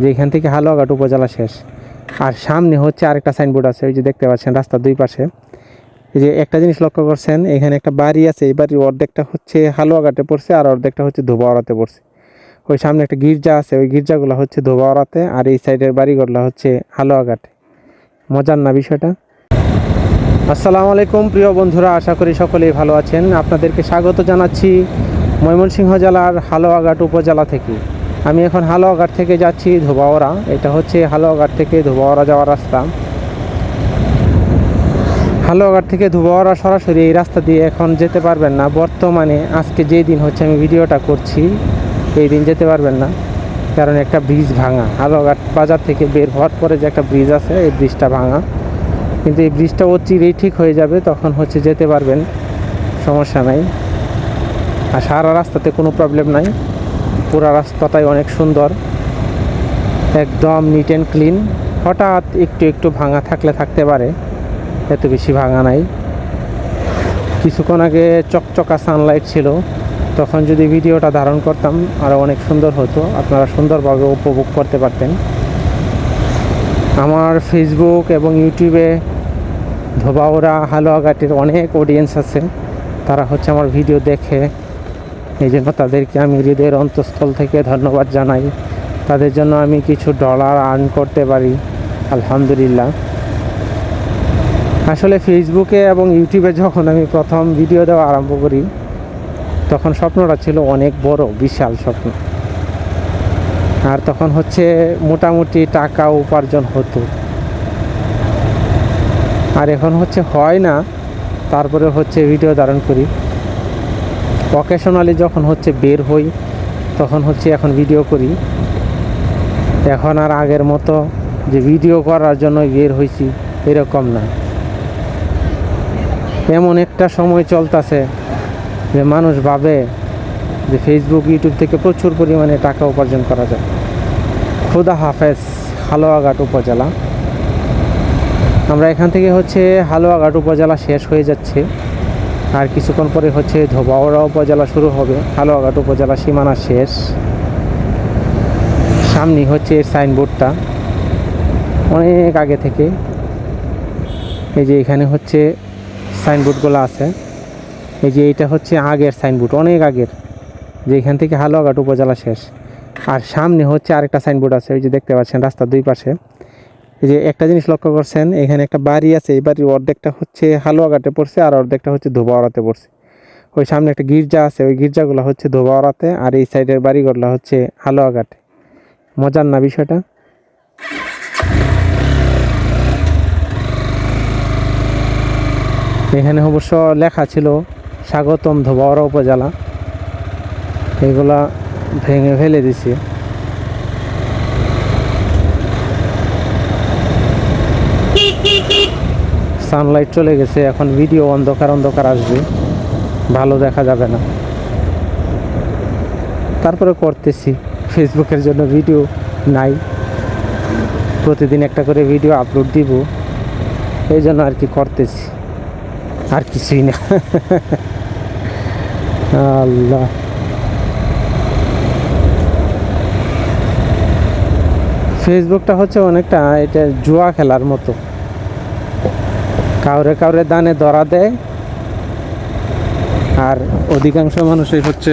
যে এখান থেকে হালুয়াঘাট উপজেলা শেষ। আর সামনে হচ্ছে আরেকটা সাইনবোর্ড আছে, ওই যে দেখতে পাচ্ছেন রাস্তার দুই পাশে। এই যে একটা জিনিস লক্ষ্য করছেন, এখানে একটা বাড়ি আছে, এই বাড়ির অর্ধেকটা হচ্ছে হালুয়াঘাটে পড়ছে আর অর্ধেকটা হচ্ছে ধোবাওয়ারাতে পড়ছে। ওই সামনে একটা গির্জা আছে, ওই গির্জাগুলো হচ্ছে ধোবাওয়ারাতে আর এই সাইডের বাড়িগুলো হচ্ছে হালুয়াঘাটে। মজার না বিষয়টা? আসসালামু আলাইকুম প্রিয় বন্ধুরা, আশা করি সকলেই ভালো আছেন। আপনাদেরকে স্বাগত জানাচ্ছি ময়মনসিংহ জেলার হালুয়াঘাট উপজেলা থেকে। আমি এখন হালুয়াঘাট থেকে যাচ্ছি ধোবাওয়ারা এটা হচ্ছে হালুয়াঘাট থেকে ধোবাওয়ারা যাওয়ার রাস্তা। হালুয়াঘাট থেকে ধোবাওয়ারা সরাসরি এই রাস্তা দিয়ে এখন যেতে পারবেন না। বর্তমানে আজকে যে দিন হচ্ছে আমি ভিডিওটা করছি, এই দিন যেতে পারবেন না। কারণ একটা ব্রিজ ভাঙা। হালুয়াঘাট বাজার থেকে বের হওয়ার পরে যে একটা ব্রিজ আছে, এই ব্রিজটা ভাঙা। কিন্তু এই ব্রিজটা অচিরেই ঠিক হয়ে যাবে, তখন হচ্ছে যেতে পারবেন। সমস্যা নাই। আর সারা রাস্তাতে কোনো প্রবলেম নাই। পুরো রাস্তাটাই অনেক সুন্দর। একদম নিট অ্যান্ড ক্লিন হঠাৎ একটু একটু ভাঙা থাকলে থাকতে পারে, এত বেশি ভাঙা নাই। কিছুক্ষণ আগে চকচকা সানলাইট ছিল, তখন যদি ভিডিওটা ধারণ করতাম আরও অনেক সুন্দর হতো। আপনারা সুন্দরভাবে উপভোগ করতে পারতেন। আমার ফেসবুক এবং ইউটিউবে ধোবাওরা হালুয়াঘাটের অনেক অডিয়েন্স আছে। তারা হচ্ছে আমার ভিডিও দেখে এই জন্য তাদেরকে আমি হৃদয়ের অন্তঃস্থল থেকে ধন্যবাদ জানাই। তাদের জন্য আমি কিছু ডলার আর্ন করতে পারি, আলহামদুলিল্লাহ। আসলে ফেসবুকে এবং ইউটিউবে যখন আমি প্রথম ভিডিও দেওয়া আরম্ভ করি, তখন স্বপ্নটা ছিল অনেক বড়, বিশাল স্বপ্ন। আর তখন হচ্ছে মোটামুটি টাকা উপার্জন হতো। আর এখন হচ্ছে হয় না, তারপরে হচ্ছে ভিডিও ধারণ করি। অকেশনালি যখন হচ্ছে বের হই, তখন হচ্ছে এখন ভিডিও করি। এখন আর আগের মতো যে ভিডিও করার জন্য বের হয়েছি এরকম না। এমন একটা সময় চলতেছে যে মানুষ ভাবে যে ফেসবুক ইউটিউব থেকে প্রচুর পরিমাণে টাকা উপার্জন করা যায়। খুদা হাফেজ, হালুয়াঘাট উপজেলা। আমরা এখান থেকে হচ্ছে হালুয়াঘাট উপজেলা শেষ হয়ে যাচ্ছে। আর কিছুক্ষণ পরে হচ্ছে ধোবাওড়া উপজেলা শুরু হবে। হালুয়াঘাট উপজেলা সীমানা শেষ। সামনে হচ্ছে এর সাইনবোর্ডটা। অনেক আগে থেকে। এই যে এখানে হচ্ছে সাইনবোর্ডগুলো আছে। এই যে এইটা হচ্ছে আগের সাইনবোর্ড, অনেক আগের। যে এখান থেকে হালুয়াঘাট উপজেলা শেষ। আর সামনে হচ্ছে আরেকটা সাইনবোর্ড আছে, ওই যে দেখতে পাচ্ছেন রাস্তার দুই পাশে। এই যে একটা জিনিস লক্ষ্য করছেন, এখানে একটা বাড়ি আছে, এই বাড়ির অর্ধেকটা হচ্ছে হালুয়াঘাটে পড়ছে আর অর্ধেকটা হচ্ছে ধোবাওয়ারাতে পড়ছে। ওই সামনে একটা গির্জা আছে, ওই গির্জাগুলো হচ্ছে ধোবাওয়ারাতে আর এই সাইডের বাড়িগুলো হচ্ছে হালুয়াঘাটে। মজার না বিষয়টা? এখানে অবশ্য লেখা ছিল, স্বাগতম ধোবাওয়ারা উপজেলা। এগুলা ভেঙে ফেলে দিছি। সানলাইট চলে গেছে, এখন ভিডিও অন্ধকার অন্ধকার আসবে। ভালো দেখা যাবে না। তারপরে করতেছি। ফেসবুকের জন্য ভিডিও নাই। প্রতিদিন একটা করে ভিডিও আপলোড দিব। এই জন্য আর কি করতেছি। আর কিছুই না। আল্লাহ। ফেসবুকটা হচ্ছে অনেকটা, এটা জুয়া খেলার মতো। কাউরে কাউরে দানে ধরা দেয়। আর অধিকাংশ মানুষই হচ্ছে